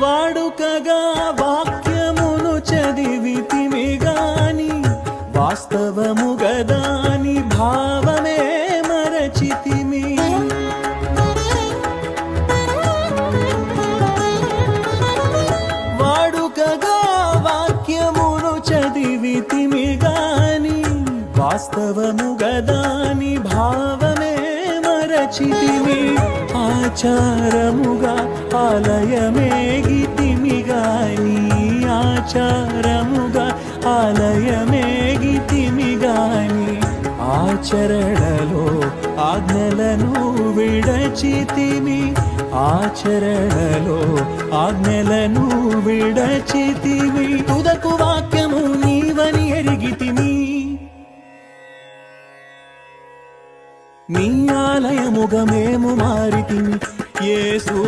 వాడుకగా వాక్యమును చదివితిమి గాని వాస్తవము గదాని భావమే మరచితిమి వాడుకగా వాక్యమును చదివితిమి గాని వాస్తవము గదాని భావమే మరచితిమి ఆచారముగా ఆలయమే ఆచారముగా ఆలయమేగితిమిగాని ఆచరణలో ఆజ్ఞలను విడచితిమి ఆచరణలో ఆజ్ఞలను విడచితిమి తుదకు వాక్యము నీవని ఎరిగితిమి నీ ఆలయముగా మేము మారితిమి యేసు